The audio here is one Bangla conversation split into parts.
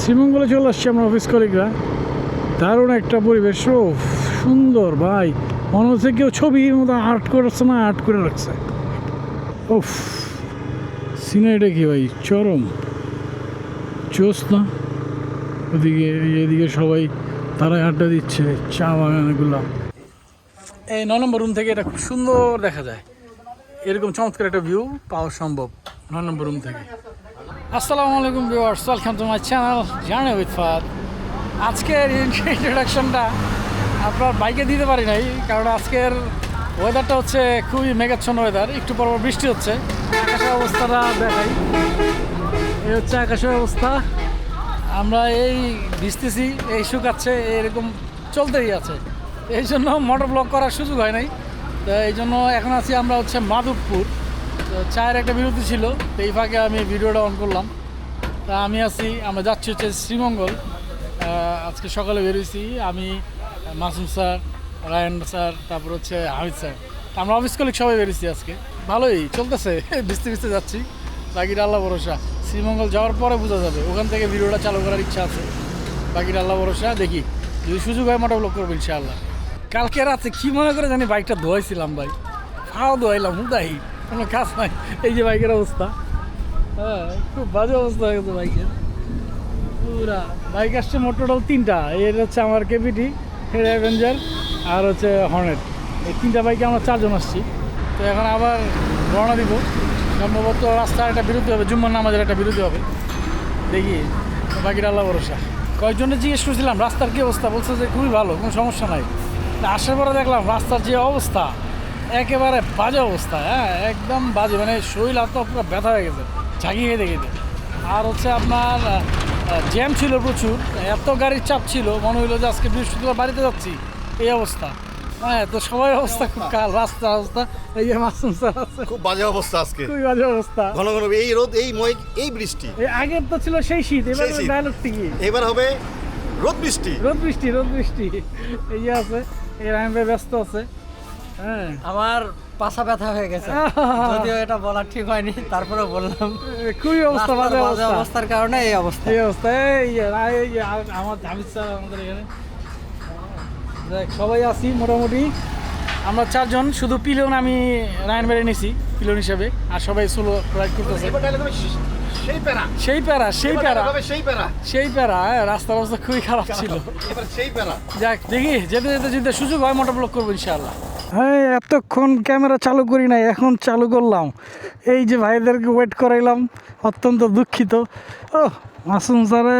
শ্রীমঙ্গলে চলে আসছি আমরা অফিস কলিগরা দারুণ একটা পরিবেশ, ও সুন্দর ভাই। মনে হচ্ছে কেউ ছবির মতো আর্ট করে রাখছে না আর্ট করে রাখছে। ওফ সিনারিটা কি ভাই? চরম। চোস না? ওদিকে, এদিকে সবাই তারাই আড্ডা দিচ্ছে, চা বাগানগুলো। এই ন নম্বর রুম থেকে এটা খুব সুন্দর দেখা যায়। এরকম চমৎকার একটা ভিউ পাওয়া সম্ভব, ন নম্বর রুম থেকে। আসসালামু আলাইকুম viewers, welcome to my channel journey with ফাদ আজকের ইন্ট্রোডাকশনটা আপনার বাইকে দিতে পারি নাই, কারণ আজকের ওয়েদারটা হচ্ছে খুবই মেঘাচ্ছন্ন ওয়েদার একটু পর বৃষ্টি হচ্ছে। আকাশের অবস্থাটা দেখাই। এই হচ্ছে আকাশের অবস্থা। আমরা এই ভিজতেছি, এই শুকাচ্ছে, এরকম চলতেই আছে। এই জন্য মোটর ব্লক করার সুযোগ হয় নাই। তো এই জন্য এখন আছি আমরা হচ্ছে মাধবপুর। চায়ের একটা বিরতি ছিল, তো এই ফাঁকে আমি ভিডিওটা অন করলাম। তা আমি আছি, আমরা যাচ্ছি হচ্ছে শ্রীমঙ্গল। আজকে সকালে বেরিয়েছি আমি, মাসুম স্যার, রায়ন স্যার, তারপর হচ্ছে হামিদ স্যার। আমরা অফিস কলিক সবাই বেরিয়েছি আজকে। ভালোই, চলতেছে ভিজতে ভিজতে যাচ্ছি। বাকিটা আল্লাহ ভরসা। শ্রীমঙ্গল যাওয়ার পরে বোঝা যাবে, ওখান থেকে ভিডিওটা চালু করার ইচ্ছা আছে। বাকিটা আল্লাহ ভরসা, দেখি। যদি সুযোগ হয় মোটা ব্লক করব ইনশাআল্লাহ। কালকে রাতে কী মনে করে জানি বাইকটা ধোয়াইছিলাম ভাই। ফাও ধোয়াইলাম, হুদাই। কোনো কাজ নাই। এই যে বাইকের অবস্থা। হ্যাঁ খুব বাজে অবস্থা হয়ে গেছে বাইকের পুরা। বাইক আসছে মোট তিনটা। এর হচ্ছে আমার কেপিটি হেড অ্যাভেঞ্জার আর হচ্ছে হর্নেট এই তিনটা বাইকে আমরা চারজন আসছি। তো এখন আবার রওনা দিব। সম্ভবত রাস্তার একটা বিরতি হবে, জুম্মার নামাজের একটা বিরতি হবে। দেখি, বাকিটা আল্লাহ ভরসা। কয়েকজনে জিজ্ঞেস করছিলাম, রাস্তার কী অবস্থা? বলছে যে খুবই ভালো, কোনো সমস্যা নাই। আসার পরে দেখলাম, রাস্তার যে অবস্থা একেবারে বাজে অবস্থা হ্যাঁ একদম বাজে মানে শরীর হাত পা পুরো ব্যথা হয়ে গেছে ঝাঁকিয়ে খেতে খেতে আর হচ্ছে আপনার জ্যাম ছিল প্রচুর এত গাড়ির চাপ ছিল মনে হইল যে আজকে বৃহস্পতিবার বাড়িতে যাচ্ছি এই অবস্থা। হ্যাঁ তো সবাই অবস্থা খুব কাল রাস্তার অবস্থা এই যে মাসুম স্যার আছে। খুব বাজে অবস্থা আজকে। খুবই বাজে অবস্থা। ঘন ঘন এই রোদ এই মই এই বৃষ্টি। এই আগের তো ছিল সেই শীত এবার সেই শীত। এবার হবে রোদ বৃষ্টি। রোদ বৃষ্টি রোদ বৃষ্টি। এই আছে এই রায়ন ব্যস্ত আছে। আমার পাছা ব্যথা হয়ে গেছে। যদিও এটা বলা ঠিক হয়নি তারপরে বললাম। খুবই অবস্থা বাজে অবস্থার কারণে এই অবস্থা। এই অবস্থা এই আমার স্যার আমাদের এখানে। দেখ সবাই আছি মোটামুটি। আমরা চারজন শুধু পিলন আমি রায়ন বেড়ে নিছি পিলন হিসেবে। আর সবাই সোলো রাইড করতেছে। সেই প্যারা। সেই প্যারা সেই প্যারা। সেই প্যারা। সেই প্যারা হ্যাঁ, রাস্তার অবস্থা খুবই খারাপ ছিল। সেই প্যারা। যাক দেখি যেতে যেতে যদি সুযোগ হয় মোটর ব্লক করব ইনশাআল্লাহ। হ্যাঁ এতক্ষণ ক্যামেরা চালু করি নাই এখন চালু করলাম। এই যে ভাইদেরকে ওয়েট করাইলাম অত্যন্ত দুঃখিত। ও মাসুম স্যারে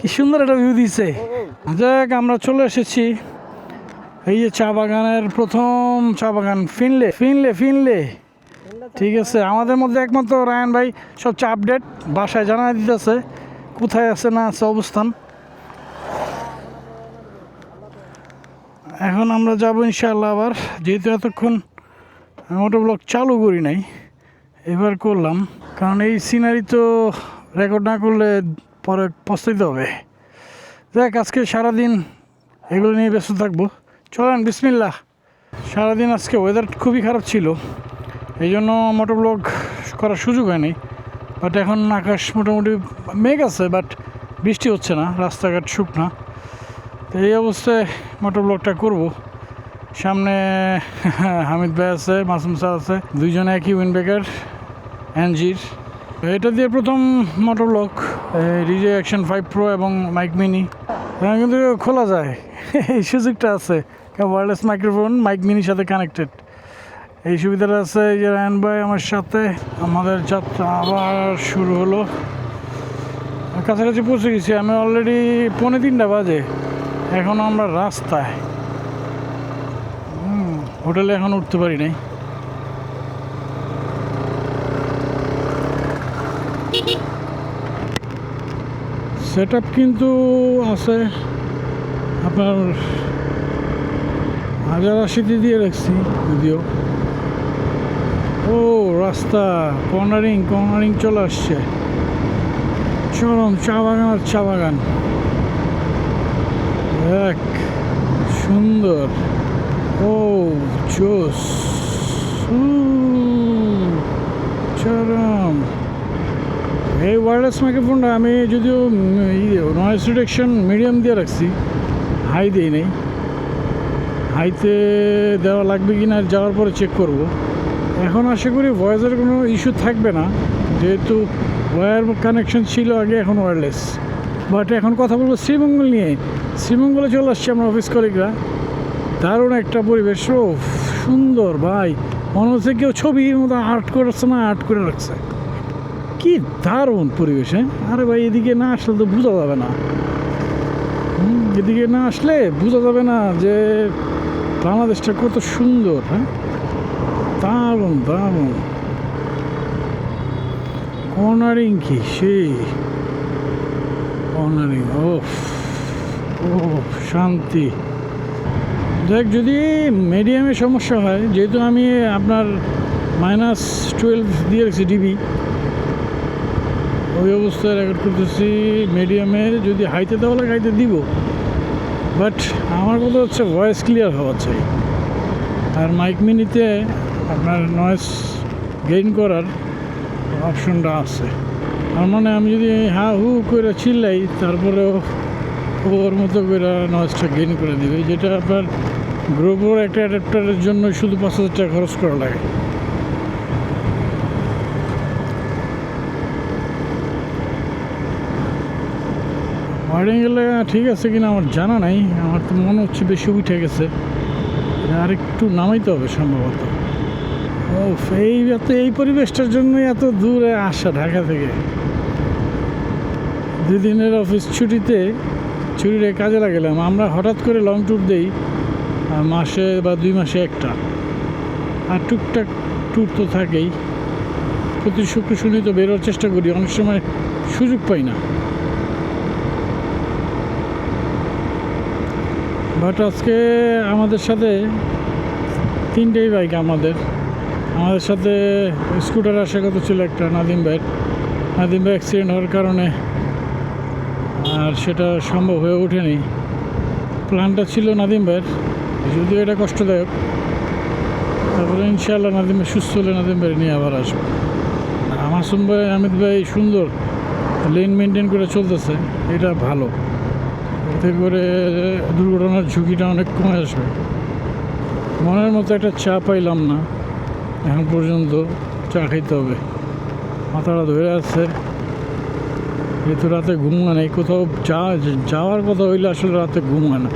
কি সুন্দর একটা ভিউ দিছে। যাক আমরা চলে এসেছি। এই যে চা বাগানের প্রথম চা বাগান ফিনলে ফিনলে ফিনলে। ঠিক আছে আমাদের মধ্যে একমাত্র রায়ন ভাই সব চা আপডেট বাসায় জানা দিতেছে কোথায় আছে না আছে অবস্থান। এখন আমরা যাব ইনশাআল্লাহ আবার, যেহেতু এতক্ষণ মোটো ব্লগ চালু করি নাই, এবার করলাম। কারণ এই সিনারি তো রেকর্ড না করলে পরে পস্তাইতে হবে। দেখ আজকে সারাদিন এগুলো নিয়ে ব্যস্ত থাকব। চলেন, বিসমিল্লাহ। সারাদিন আজকে ওয়েদার খুবই খারাপ ছিল, এই জন্য মোটো ব্লগ করার সুযোগ হয়নি। বাট এখন আকাশ মোটামুটি মেঘ আছে বাট বৃষ্টি হচ্ছে না, রাস্তাঘাট শুকনা। তো এই অবস্থায় মোটর ব্লগটা করব। সামনে হামিদ ভাই আছে, মাসুম স্যার আছে, দুইজনে একই উইনবেকার এনজির। এটা দিয়ে প্রথম মোটর ব্লক রিজে অ্যাকশন ফাইভ প্রো এবং মাইক মিনি কিন্তু খোলা যায়, এই সুযোগটা আছে। ওয়ারলেস মাইক্রোফোন মাইক মিনির সাথে কানেক্টেড এই সুবিধাটা আছে যে রায়ন ভাই আমার সাথে, আমাদের যাত্রা আবার শুরু হলো। কাছাকাছি পৌঁছে গেছি, আমি অলরেডি পৌনে তিনটা বাজে। এখন আমরা রাস্তায়। হোটেলে এখন উঠতে পারি নাই। সেট কিন্তু আছে। আপনার হাজার আশিতে দিয়ে রাখছি যদিও। ও, রাস্তা কর্নারিং কর্নারিং চলে আসছে। চরম চা বাগান আর চা বাগান। এক সুন্দর। ও, জোস। চরম। এই ওয়্যারলেস মাইক্রোফোনটা আমি যদিও নয়েস রিডাকশন মিডিয়াম দিয়ে রাখছি হাই দিই নেই। হাইতে দেওয়া লাগবে কি না যাওয়ার পরে চেক করব। এখন আশা করি ভয়েসের কোনো ইস্যু থাকবে না, যেহেতু ওয়্যার কানেকশন ছিল আগে, এখন ওয়্যারলেস বাট এখন কথা বলব শ্রীমঙ্গল নিয়ে। শ্রীমঙ্গলে চলে আসছি আমরা অফিস কলিগরা দারুণ একটা পরিবেশ ও সুন্দর ভাই। মনে হচ্ছে কেউ ছবির মতো আর্ট করেছে না আর্ট করে রাখছে। কি দারুণ পরিবেশ হ্যাঁ? আরে ভাই, এদিকে না আসলে তো বোঝা যাবে না। এদিকে না আসলে বোঝা যাবে না যে বাংলাদেশটা কত সুন্দর হ্যাঁ? দারুণ দারুণ। কর্নারিং কি? সেই। কর্নারিং ও ও শান্তি। দেখ, যদি মিডিয়ামে সমস্যা হয়, যেহেতু আমি আপনার মাইনাস টুয়েলভ দিয়ে রেখেছি ডিবি ওই অবস্থায় রেকর্ড করতেছি মিডিয়ামের যদি হাইতে লাগে হাইতে দিব। বাট আমার কথা হচ্ছে ভয়েস ক্লিয়ার হওয়া চাই। আর মাইক মিনিতে আপনার নয়েস গেইন করার অপশনটা আছে। তার মানে আমি যদি হা হু করে চিল্লাই, তারপরেও ওর মতো করে নয়েজটা গেইন করে দিবে, যেটা আপনার গ্রোপোর একটা অ্যাডাপ্টারের জন্য শুধু পাঁচ হাজার টাকা খরচ করা লাগে। ওয়ার্ডিং গেলে ঠিক আছে কিনা আমার জানা নাই, আমার তো মনে হচ্ছে বেশি উঠে গেছে। আর একটু নামাইতে হবে সম্ভবত। ও এই এত, এই পরিবেশটার জন্যই এত দূরে আসা ঢাকা থেকে। দুই দিনের অফিস ছুটিতে ছুটিতে কাজে লাগালাম। আমরা হঠাৎ করে লং ট্যুর দেই মাসে বা দুই মাসে একটা। আর টুকটাক ট্যুর তো থাকেই। প্রতি শুক্র, শনি তো বেরোর চেষ্টা করি, অনেক সময় সুযোগ পাই না। বাট আজকে আমাদের সাথে তিনটেই বাইক আমাদের। আমাদের সাথে স্কুটার আসার কথা ছিল একটা নাদিম ভাইয়ের। নাদিম ভাই অ্যাক্সিডেন্ট হওয়ার কারণে আর সেটা সম্ভব হয়ে ওঠেনি। প্ল্যানটা ছিল নাদিম ভাইয়ের, যদিও এটা কষ্টদায়ক। তারপরে ইনশাআল্লাহ নাদিম ভাই সুস্থ হলে নাদিম ভাই নিয়ে আবার আসব। মাসুম ভাই আমিদ ভাই সুন্দর লেন মেনটেন করে চলতেছে, এটা ভালো। এতে করে দুর্ঘটনার ঝুঁকিটা অনেক কমে আসবে। মনের মতো একটা চা পাইলাম না। এখন পর্যন্ত চা খাইতে হবে। মাথাটা ধরে আছে। যেহেতু রাতে ঘুম হয় না কোথাও যা, যাওয়ার কথা হইলে আসলে রাতে ঘুম হয় না।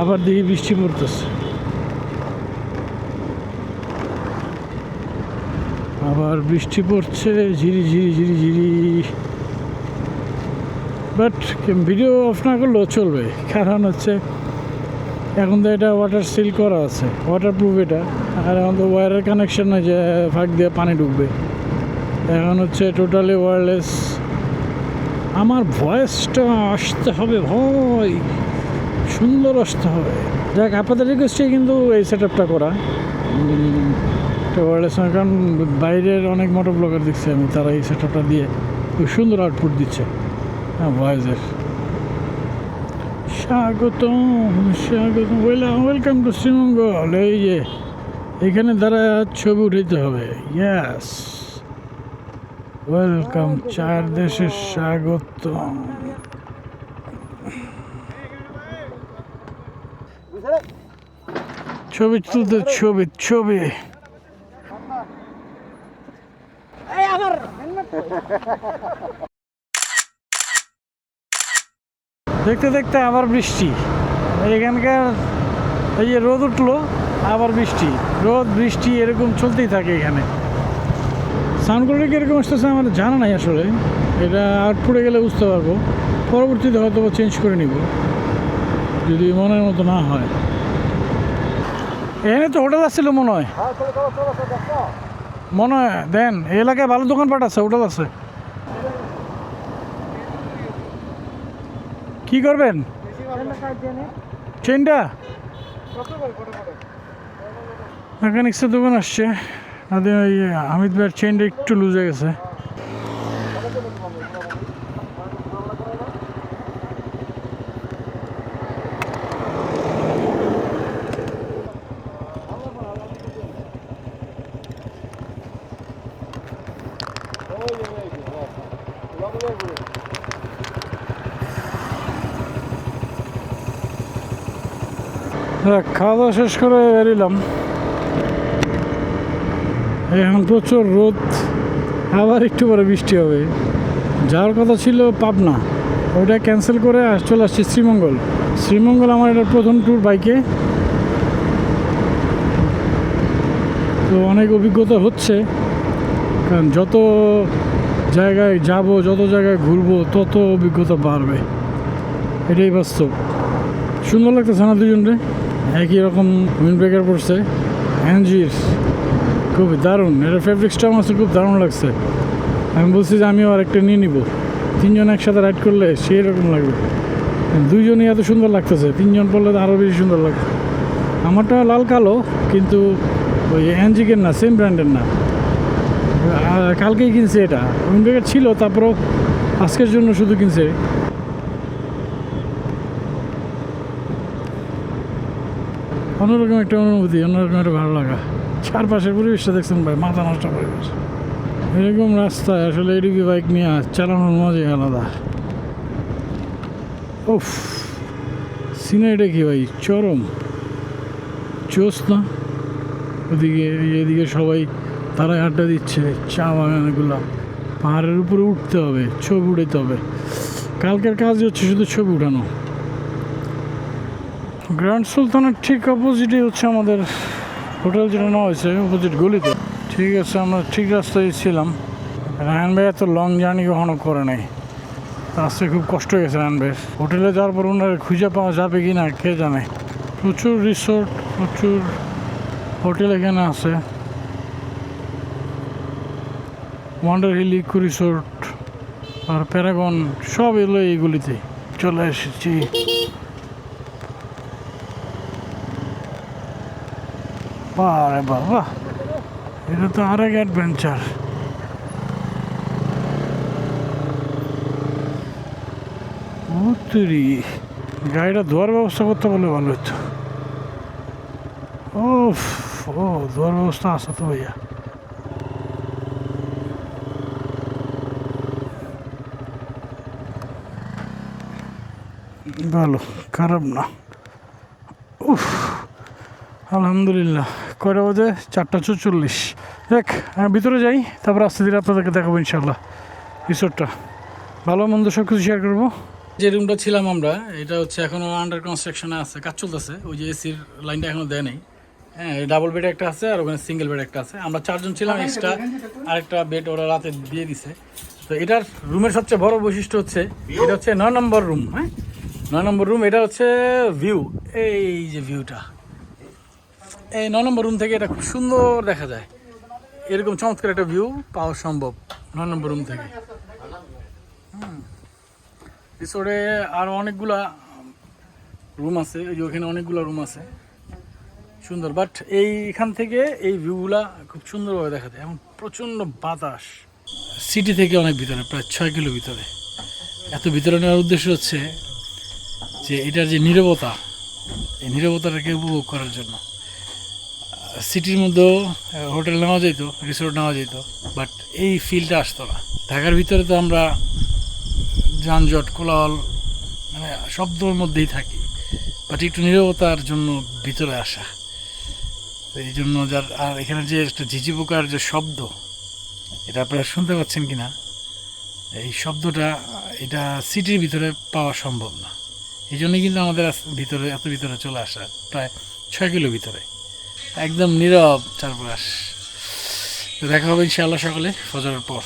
আবার দেখি বৃষ্টি পড়তেছে। আবার বৃষ্টি পড়ছে, ঝিরি ঝিরি ঝিরি ঝিরি। বাট ভিডিও অফ না করলেও চলবে। কারণ হচ্ছে এখন তো এটা ওয়াটার সিল করা আছে ওয়াটার প্রুফ এটা। আর এখন তো ওয়ারের কানেকশন না যে ফাঁক দিয়ে পানি ঢুকবে। এখন হচ্ছে টোটালি ওয়্যারলেস আমার ভয়েসটা আসতে হবে ভয় সুন্দর আসতে হবে। যাক আপনাদের রিকোয়েস্টে কিন্তু এই সেট আপটা করা ওয়্যারলেস কারণ বাইরের অনেক মোটর ব্লগার দেখছি আমি, তারা এই সেট আপটা দিয়ে খুব সুন্দর আউটপুট দিচ্ছে। হ্যাঁ ভয়েসের স্বাগতম স্বাগতম। ওয়েলকাম টু শ্রীমঙ্গল এই যে, এখানে দ্বারা ছবি উঠাইতে হবে। ইয়াস ওয়েলকাম চার দেশের স্বাগতম। ছবি তুলতে, ছবি ছবি। দেখতে দেখতে আবার বৃষ্টি। এখানকার এই যে রোদ উঠল, আবার বৃষ্টি। রোদ, বৃষ্টি এরকম চলতেই থাকে এখানে। সাউন্ড কোয়ালিটি কীরকম আসতেছে আমার জানা নাই আসলে। এটা আউটপুটে গেলে বুঝতে পারব। পরবর্তীতে হয়তো চেঞ্জ করে নিব। যদি মনের মতো না হয়। এখানে তো হোটেল আসছিল মনে হয়। মনে হয়, দেন এলাকায় ভালো দোকানপাট আছে হোটেল আছে। কি করবেন? চেনটা মেকানিক্সের দোকান আসছে। আমি ভাইয়ের চেনটা একটু লুজ গেছে। খাওয়া দাওয়া শেষ করে বেরিলাম। এখন প্রচুর রোদ, আবার একটু পরে বৃষ্টি হবে। যাওয়ার কথা ছিল পাবনা ওটা ক্যান্সেল করে আস চলে আসছি শ্রীমঙ্গল। শ্রীমঙ্গল আমার এটা প্রথম ট্যুর বাইকে তো অনেক অভিজ্ঞতা হচ্ছে, কারণ যত জায়গায় যাব, যত জায়গায় ঘুরবো, তত অভিজ্ঞতা বাড়বে। এটাই বাস্তব। সুন্দর লাগতেছে না দুজনরে? একই রকম উইন্ড ব্রেকার পড়ছে হ্যান্ডজির খুব দারুণ। এটা ফেব্রিক্সটা আমার খুব দারুণ লাগছে। আমি বলছি যে আমিও আরেকটা নিয়ে নিব। তিনজন একসাথে রাইড করলে সেই রকম লাগবে। দুইজনই এত সুন্দর লাগতেছে। তিনজন পড়লে তো আরও বেশি সুন্দর লাগবে। আমারটা লাল কালো, কিন্তু ওই এনজিকের না সেম ব্র্যান্ডের না। কালকেই কিনছে এটা। উইন্ড ব্রেকার ছিল, তারপরেও আজকের জন্য শুধু কিনছে। অন্যরকম একটা অনুভূতি, অন্যরকম একটা ভালো লাগা। চারপাশের পরিবেশটা দেখছেন ভাই, মাথা নষ্ট পরিবেশ এরকম রাস্তায় আসলে এডিবি বাইক নিয়ে চালানোর মজাই আলাদা। উফ, সিনারিটা কি ভাই, চরম। চোস না? ওদিকে, এদিকে সবাই তারাই আড্ডা দিচ্ছে, চা বাগানগুলো। পাহাড়ের উপরে উঠতে হবে, ছবি উঠাতে হবে। কালকের কাজ হচ্ছে শুধু ছবি উঠানো। গ্র্যান্ড সুলতানের ঠিক অপোজিটে হচ্ছে আমাদের হোটেল যেটা নেওয়া হয়েছে অপোজিট গলিতে। ঠিক আছে, আমরা ঠিক রাস্তায় ছিলাম। রায়ন ভাই এত লং জার্নি কখনো করে নাই। রাস্তায় খুব কষ্ট হয়ে গেছে রায়ন ভাই হোটেলে যাওয়ার পর ওনার খুঁজে পাওয়া যাবে কি না, কে জানে। প্রচুর রিসোর্ট প্রচুর হোটেল এখানে আছে। ওয়ান্ডার হিল ইকো রিসোর্ট আর প্যারাগন সব এলো এইগুলিতে চলে এসেছি। বারে বাবা, এটা তো আরেক অ্যাডভেঞ্চার উত্তরি, গাড়িটা ধোয়ার ব্যবস্থা করতে বলে ভালো হতো। ও ও, ধোয়ার ব্যবস্থা আছে তো ভাইয়া। ভালো, খারাপ না। উফ, আলহামদুলিল্লাহ। কয়টা বাজে? চারটা চল্লিশ দেখ হ্যাঁ ভিতরে যাই, তারপর আস্তে ধীরে আপনাদেরকে দেখাবো ইনশাল্লাহ রিসোর্টটা ভালো মন্দ সব কিছু শেয়ার করব। যে রুমটা ছিলাম আমরা, এটা হচ্ছে এখনও আন্ডার কনস্ট্রাকশনে আছে, কাজ চলতেছে, ওই যে এসির লাইনটা এখনও দেয় নাই। হ্যাঁ ডাবল বেড একটা আছে আর ওখানে সিঙ্গেল বেড একটা আছে। আমরা চারজন ছিলাম এক্সট্রা আরেকটা বেড ওরা রাতে দিয়ে দিছে। তো এটার রুমের সবচেয়ে বড় বৈশিষ্ট্য হচ্ছে, এটা হচ্ছে নয় নম্বর রুম হ্যাঁ? নয় নম্বর রুম এটা হচ্ছে ভিউ এই যে ভিউটা এই ন নম্বর রুম থেকে এটা খুব সুন্দর দেখা যায়। এরকম চমৎকার একটা ভিউ পাওয়া সম্ভব ন নম্বর রুম থেকে। রিসোর্টে আরও অনেকগুলা রুম আছে ওই যে ওখানে অনেকগুলো রুম আছে। সুন্দর বাট এইখান থেকে এই ভিউগুলা খুব সুন্দরভাবে দেখা যায় এবং প্রচণ্ড বাতাস। সিটি থেকে অনেক ভিতরে, প্রায় ছয় কিলো ভিতরে। এত ভিতরে নেওয়ার উদ্দেশ্য হচ্ছে যে এটার যে নীরবতা, এই নীরবতাটাকে উপভোগ করার জন্য। সিটির মধ্যেও হোটেল নেওয়া যেত রিসোর্ট নেওয়া যেত বাট এই ফিলটা আসতো না। ঢাকার ভিতরে তো আমরা যানজট, কোলাহল মানে শব্দর মধ্যেই থাকি বাট একটু নীরবতার জন্য ভিতরে আসা। এই জন্য যার, আর এখানে যে একটা ঝিঝি পোকার যে শব্দ, এটা আপনারা শুনতে পাচ্ছেন কি না এই শব্দটা, এটা সিটির ভিতরে পাওয়া সম্ভব না। এই জন্যই কিন্তু আমাদের ভিতরে, এত ভিতরে চলে আসা, প্রায় ছয় কিলো ভিতরে। একদম নীরব চারপাশ। দেখা হবে ইনশাআল্লাহ সকালে ফজরের পর।